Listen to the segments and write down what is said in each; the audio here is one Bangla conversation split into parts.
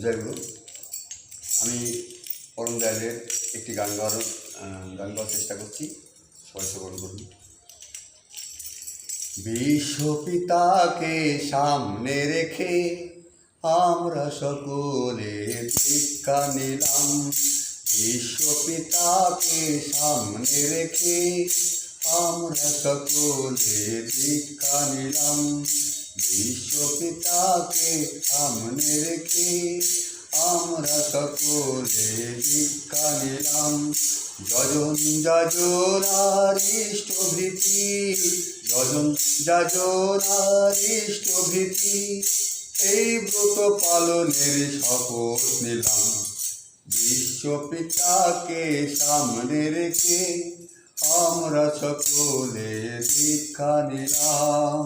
জয় গুরু আমি পরম দয়ালের একটি গান গাওয়ার গান গাওয়ার চেষ্টা করছি। সবাই শ্রবণ করুন। বিশ্বপিতাকে সামনে রেখে আমরা সকলে দীক্ষা নিলাম। বিশ্বপিতাকে সামনে রেখে আমরা সকলে দীক্ষা নিলাম। বিশ্বপিতাকে সামনে রেখে আমরা সকলে দীক্ষা নিলাম। যজন যাজনার ইষ্টভীতি যজন যাজনার ইষ্টভীতি এই ব্রত পালনের শপথ নিলাম। বিশ্বপিতাকে সামনে রেখে আমরা সকলে দীক্ষা নিলাম,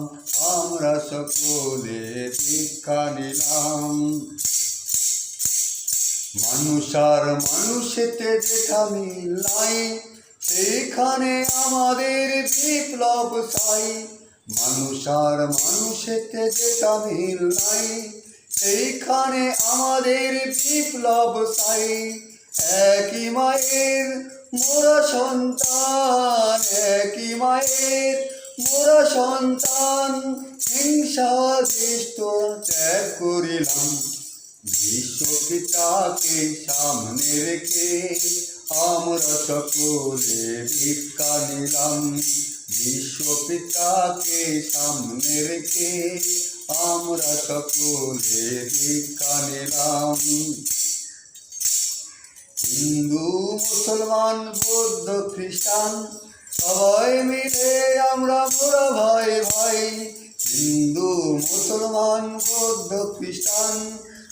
আমরা সকলে দীক্ষা নিলাম। মানুষ আর মানুষেতে যেটা মিল নাই, সেইখানে আমাদের বিপ্লব চাই। মানুষ আর মানুষেতে যেটা মিল সেইখানে আমাদের বিপ্লব চাই। একই মায়ের মোরা সন্তান, একই মায়ের মোরা সন্তান হিংসা দৃষ্ট ত্যাগ করিলাম। বিশ্বপিতাকে সামনে রেখে আমরা সকলে ভিক্ষা নিলাম। বিশ্বপিতাকে সামনে রেখে আমরা সকলে ভিক্ষা নিলাম। হিন্দু, মুসলমান, বৌদ্ধ খ্রিস্টান সবাই মিলে আমরা মোরা ভাই ভাই। হিন্দু, মুসলমান, বৌদ্ধ খ্রিস্টান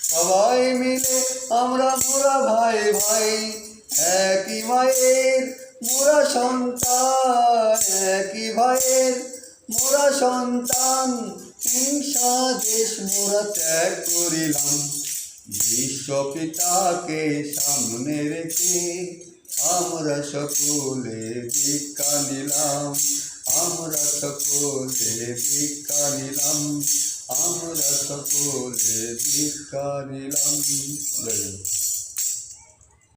সবাই মিলে আমরা মোরা ভাই ভাই। একই মায়ের মোরা সন্তান, একই ভাইয়ের মোরা সন্তান। হিংসা, দেশ মোরা ত্যাগ করিলাম। বিশ্বপিতাকে সামনে রেখে আমরা সকলে ভিক্ষা নিলাম, আমরা সকলে ভিক্ষা নিলাম, আমরা সকলে ভিক্ষা নিলাম।